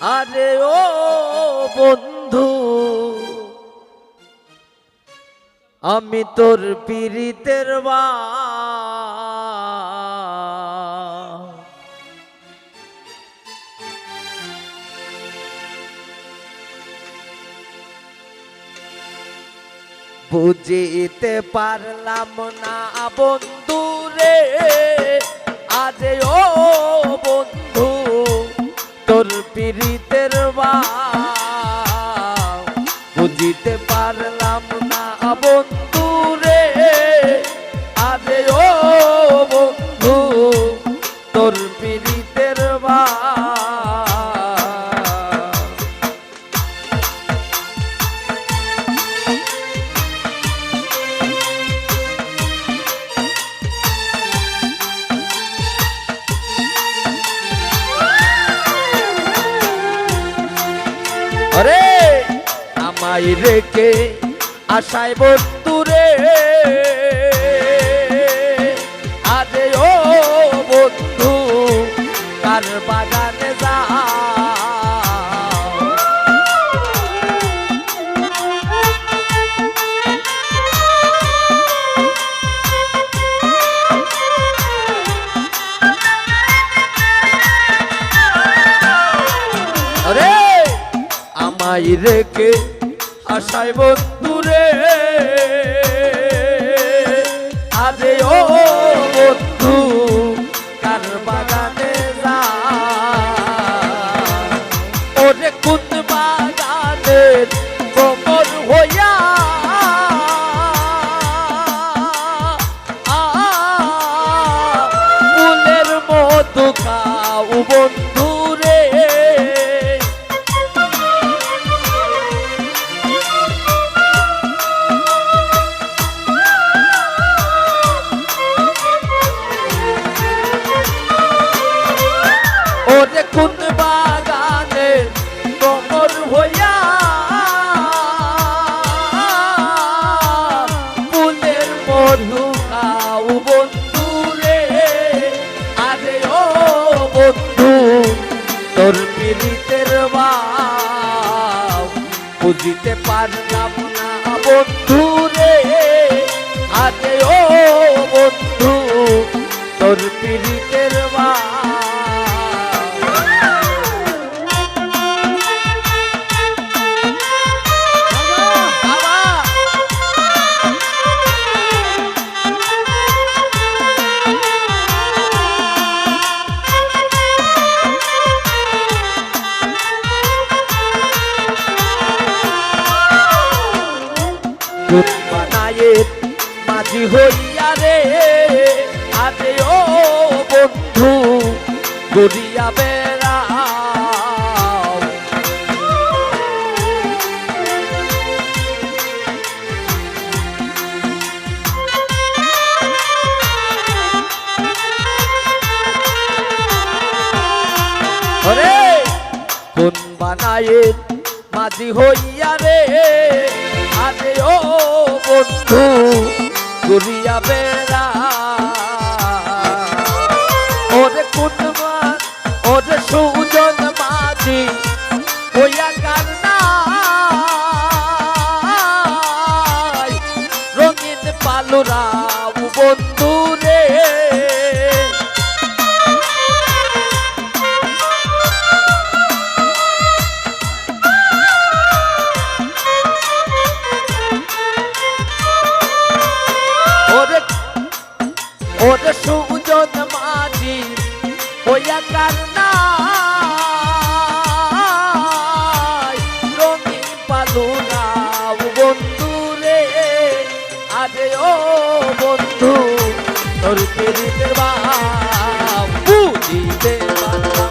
আরে ও বন্ধু আমি তোর পীড়িতের বুঝিতে পারলাম না বন্ধু রে আরে বুঝিতে পারলাম না বন্ধু রে আরে ও বন্ধু তোর পীড়িতের বা আমায় রেখে আশায় বন্ধুরে আরে ও বন্ধু কার বাগানে যা আমায় রেখে আশায় বন্ধুরে আরে ও বন্ধু কার বাগানে যা। ওরে কুত বাগানের পীড়িতের বুঝিতে পারলাম না বন্ধু রে দুধ বানায়ে মাঝি হইয়া রে। আরে ও বন্ধু গড়িয়া বেড়া কোন বানায়ে মাঝি হইয়া রে? আরে ও বন্ধু ঘুরিয়া বেড়া। ওরে কোন মা ওরে সুজন মাঝি, হইয়া কান্না। রঙিন পালুরা ওরে সুজন মাঝি ওয়া কারনা রঙিন পালুরা বন্ধু রে, আরে ও বন্ধু তোর পেরিতে বা বুঝিতে পারলাম